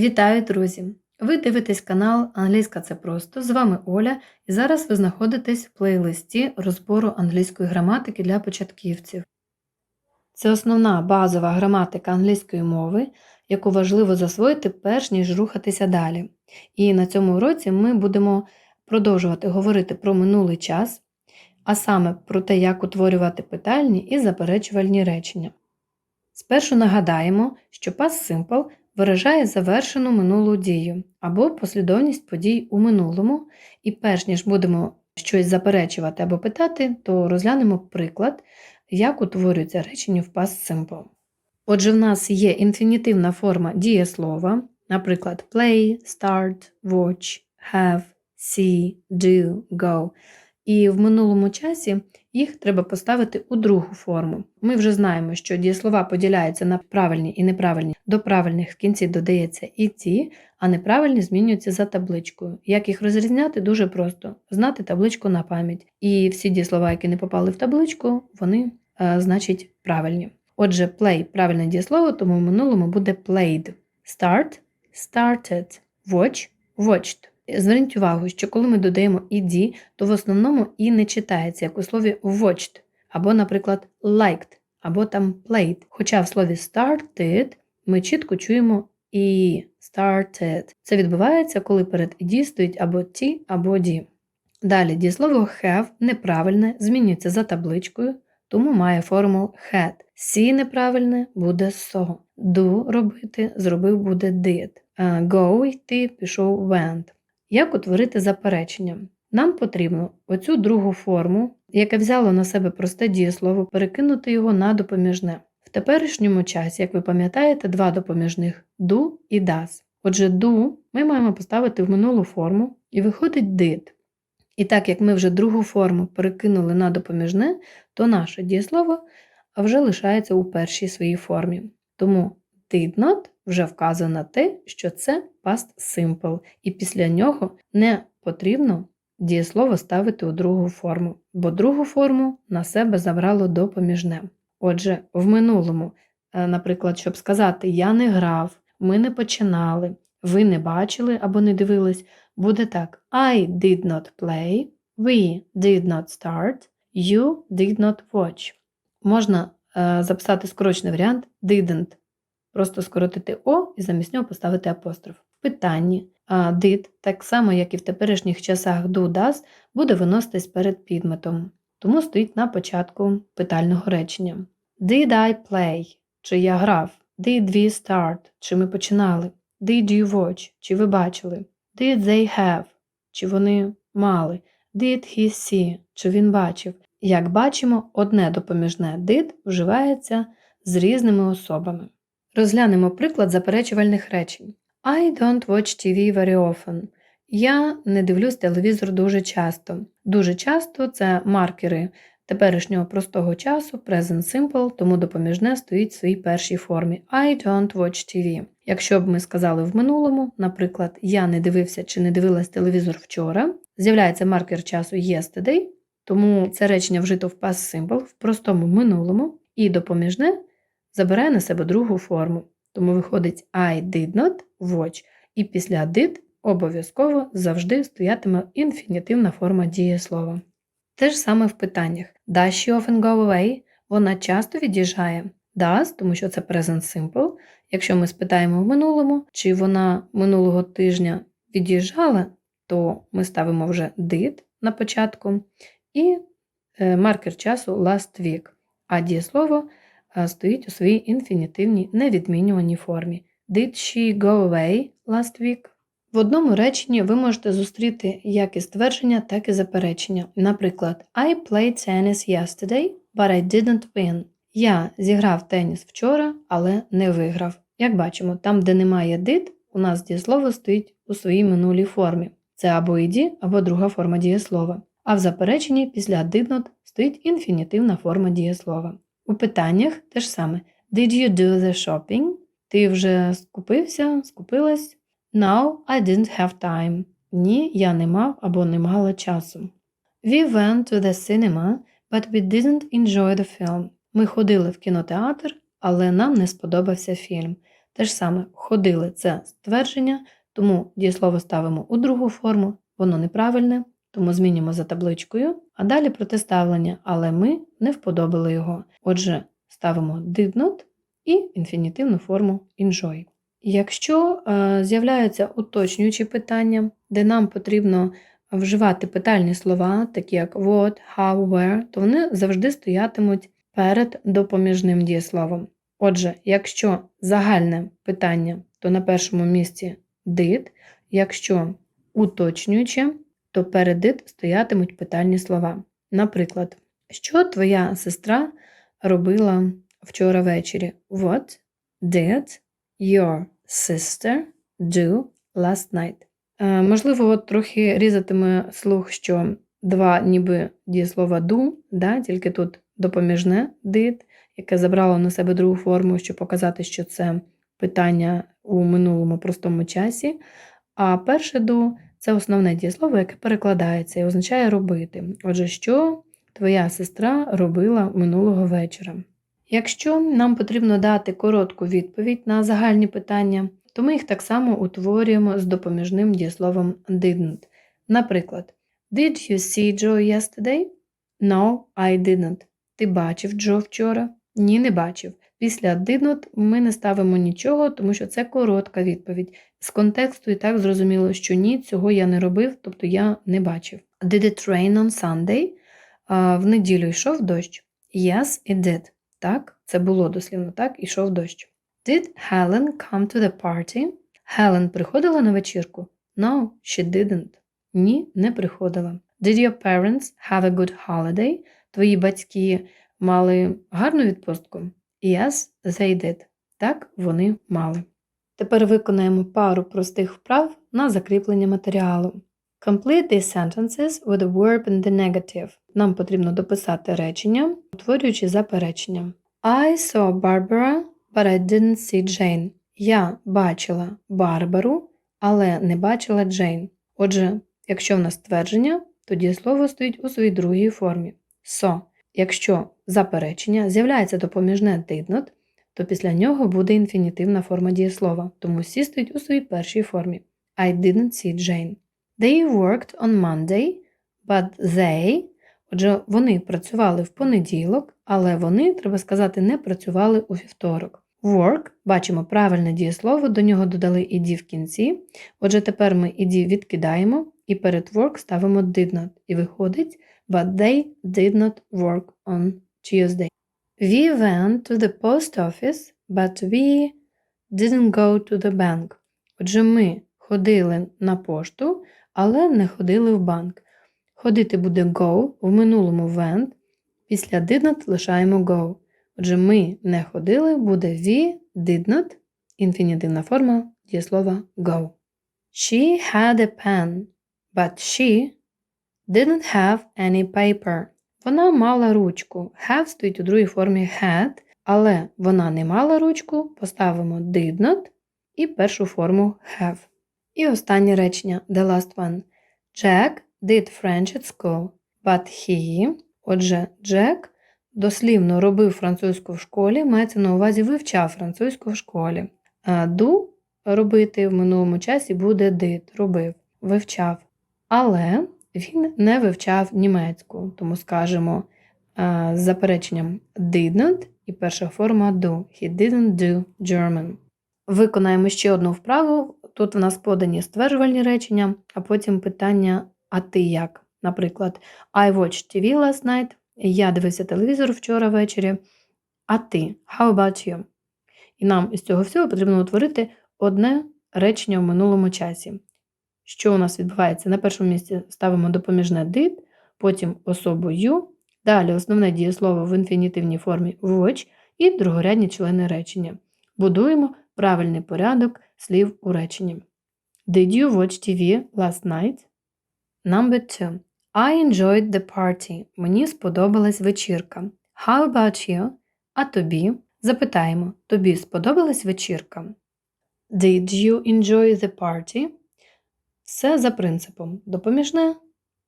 Вітаю, друзі! Ви дивитесь канал Англійська це просто. З вами Оля, і зараз ви знаходитесь в плейлисті розбору англійської граматики для початківців. Це основна базова граматика англійської мови, яку важливо засвоїти перш ніж рухатися далі. І на цьому уроці ми будемо продовжувати говорити про минулий час, а саме про те, як утворювати питальні і заперечувальні речення. Спершу нагадаємо, що past simple виражає завершену минулу дію або послідовність подій у минулому, і перш ніж будемо щось заперечувати або питати, то розглянемо приклад, як утворюється речення в past simple. Отже, в нас є інфінітивна форма дієслова, наприклад, play, start, watch, have, see, do, go. І в минулому часі їх треба поставити у другу форму. Ми вже знаємо, що дієслова поділяються на правильні і неправильні. До правильних в кінці додається і ті, а неправильні змінюються за табличкою. Як їх розрізняти, дуже просто знати табличку на пам'ять. І всі дієслова, які не попали в табличку, вони е, значить правильні. Отже, play правильне дієслово, тому в минулому буде played. Start started. Watch watched. Зверніть увагу, що коли ми додаємо «ed», то в основному і не читається, як у слові watched, або, наприклад, liked, або там played. Хоча в слові started ми чітко чуємо і started. Це відбувається, коли перед «ed» стоїть або «t», або «d». Далі дієслово have неправильне, змінюється за табличкою, тому має форму had. See неправильне буде so. Do робити, зробив буде did. Go йти, пішов went. Як утворити заперечення? Нам потрібно оцю другу форму, яке взяло на себе просте дієслово, перекинути його на допоміжне. В теперішньому часі, як ви пам'ятаєте, два допоміжних do і does. Отже, do ми маємо поставити в минулу форму і виходить did. І так як ми вже другу форму перекинули на допоміжне, то наше дієслово вже лишається у першій своїй формі. Тому did not вже вказує на те, що це past simple, і після нього не потрібно дієслово ставити у другу форму, бо другу форму на себе забрало допоміжне. Отже, в минулому, е, наприклад, щоб сказати Я не грав, ми не починали, ви не бачили або не дивились, буде так: I did not play, we did not start, you did not watch. Можна е, записати скорочений варіант didn't. Просто скоротити О і замість нього поставити апостроф. В питанні did, так само, як і в теперішніх часах do does, буде виноситись перед підметом, тому стоїть на початку питального речення. Did I play? Чи я грав? Did we start? Чи ми починали? Did you watch? Чи ви бачили? Did they have? Чи вони мали? Did he see? Чи він бачив? Як бачимо, одне допоміжне did вживається з різними особами. Розглянемо приклад заперечувальних речень. I don't watch TV very often. Я не дивлюсь телевізор дуже часто. Дуже часто це маркери теперішнього простого часу, present simple, тому допоміжне стоїть в своїй першій формі. I don't watch TV. Якщо б ми сказали в минулому, наприклад, я не дивився чи не дивилась телевізор вчора, з'являється маркер часу yesterday, тому це речення вжито в past simple в простому минулому, і допоміжне забирає на себе другу форму. Тому виходить I did not watch. І після did обов'язково завжди стоятиме інфінітивна форма дієслова. Те ж саме в питаннях. Does she often go away? Вона часто від'їжджає. Does, тому що це present simple. Якщо ми спитаємо в минулому, чи вона минулого тижня від'їжджала, то ми ставимо вже did на початку і е, маркер часу last week. А дієслово стоїть у своїй інфінітивній невідмінюваній формі. Did she go away last week? В одному реченні ви можете зустріти як і ствердження, так і заперечення. Наприклад, I played tennis yesterday, but I didn't win. Я зіграв теніс вчора, але не виграв. Як бачимо, там, де немає did, у нас дієслово стоїть у своїй минулій формі. Це або іді, або друга форма дієслова. А в запереченні після did not стоїть інфінітивна форма дієслова. У питаннях те ж саме. Did you do the shopping? Ти вже скупився, скупилась? No, I didn't have time. Ні, я не мав або не мала часу. We went to the cinema, but we didn't enjoy the film. Ми ходили в кінотеатр, але нам не сподобався фільм. Те ж саме ходили це ствердження, тому дієслово ставимо у другу форму, воно неправильне, тому змінюємо за табличкою, а далі протиставлення, але ми не вподобали його. Отже, ставимо did not і інфінітивну форму enjoy. Якщо е, з'являються уточнюючі питання, де нам потрібно вживати питальні слова, такі як what, how, where, то вони завжди стоятимуть перед допоміжним дієсловом. Отже, якщо загальне питання, то на першому місці did, якщо уточнююче, то перед did стоятимуть питальні слова. Наприклад, що твоя сестра робила вчора ввечері? What did your sister do last night? Е, можливо, от трохи різатиме слух, що два ніби дієслова do, да, тільки тут допоміжне did, яке забрало на себе другу форму, щоб показати, що це питання у минулому простому часі. А перше do це основне дієслово, яке перекладається і означає робити. Отже, що твоя сестра робила минулого вечора. Якщо нам потрібно дати коротку відповідь на загальні питання, то ми їх так само утворюємо з допоміжним дієсловом didn't. Наприклад, Did you see Joe yesterday? No, I didn't. Ти бачив Джо вчора? Ні, не бачив. Після didn't ми не ставимо нічого, тому що це коротка відповідь. З контексту і так зрозуміло, що ні, цього я не робив, тобто я не бачив. Did it rain on Sunday? А, в неділю йшов дощ. Yes, it did. Так, це було дослівно так, ішов дощ. Did Helen come to the party? Helen приходила на вечірку? No, she didn't. Ні, не приходила. Did your parents have a good holiday? Твої батьки мали гарну відпустку? Yes, they did. Так, вони мали. Тепер виконаємо пару простих вправ на закріплення матеріалу. Complete these sentences with a verb in the negative. Нам потрібно дописати речення, утворюючи заперечення. I saw Barbara, but I didn't see Jane. Я бачила Барбару, але не бачила Джейн. Отже, якщо в нас твердження, то дієслово стоїть у своїй другій формі. So. Якщо заперечення з'являється допоміжне did not, то після нього буде інфінітивна форма дієслова, тому всі стоїть у своїй першій формі. I didn't see Jane. They worked on Monday, but they. Отже, вони працювали в понеділок, але вони, треба сказати, не працювали у вівторок. Work, бачимо правильне дієслово, до нього додали ed в кінці. Отже, тепер ми ed відкидаємо і перед work ставимо did not. І виходить, but they did not work on Tuesday. We went to the post office, but we didn't go to the bank. Отже, ми ходили на пошту, але не ходили в банк. Ходити буде go, в минулому went, після did not лишаємо go. Отже, ми не ходили, буде we did not, інфінітивна форма дієслова go. She had a pen, but she didn't have any paper. Вона мала ручку. Have стоїть у другій формі had, але вона не мала ручку, поставимо did not і першу форму have. І останнє речення the last one. Jack did French at school, but he, отже, Джек дослівно робив французьку в школі, мається на увазі вивчав французьку в школі. А do робити в минулому часі буде did, робив, вивчав. Але він не вивчав німецьку, тому скажемо з запереченням didn't і перша форма do. He didn't do German. Виконаємо ще одну вправу. Тут в нас подані стверджувальні речення, а потім питання а ти як? Наприклад, I watched TV last night. Я дивився телевізор вчора ввечері. А ти? How about you? І нам із цього всього потрібно утворити одне речення в минулому часі. Що у нас відбувається? На першому місці ставимо допоміжне did, потім особу you, далі основне дієслово в інфінітивній формі watch і другорядні члени речення. Будуємо правильний порядок слів у реченні. Did you watch TV last night? Number two. I enjoyed the party. Мені сподобалась вечірка. How about you? А тобі? Запитаємо, тобі сподобалась вечірка? Did you enjoy the party? Все за принципом допоміжне,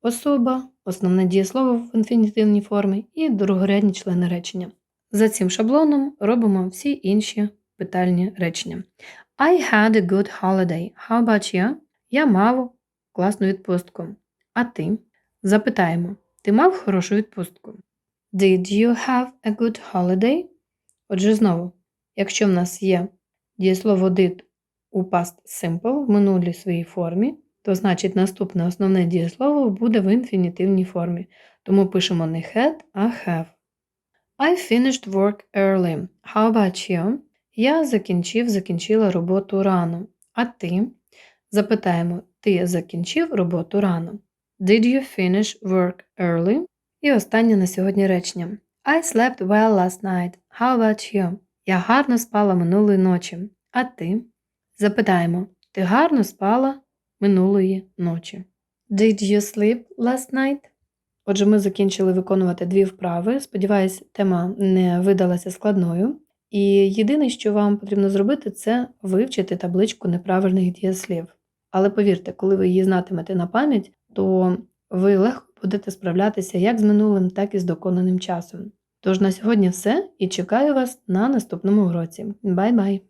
особа, основне дієслово в інфінітивній формі і другорядні члени речення. За цим шаблоном робимо всі інші питальні речення. I had a good holiday. How about you? Я мав класну відпустку. А ти? Запитаємо. Ти мав хорошу відпустку? Did you have a good holiday? Отже, знову, якщо в нас є дієслово did у past simple в минулій своїй формі, то значить наступне основне дієслово буде в інфінітивній формі. Тому пишемо не had, а have. I finished work early. How about you? Я закінчив, закінчила роботу рано. А ти? Запитаємо, ти закінчив роботу рано? Did you finish work early? І останнє на сьогодні речення. I slept well last night. How about you? Я гарно спала минулої ночі. А ти? Запитаємо, ти гарно спала минулої ночі. Did you sleep last night? Отже, ми закінчили виконувати дві вправи. Сподіваюсь, тема не видалася складною. І єдине, що вам потрібно зробити, це вивчити табличку неправильних дієслів. Але повірте, коли ви її знатимете на пам'ять, то ви легко будете справлятися як з минулим, так і з доконаним часом. Тож на сьогодні все і чекаю вас на наступному уроці. Бай-бай!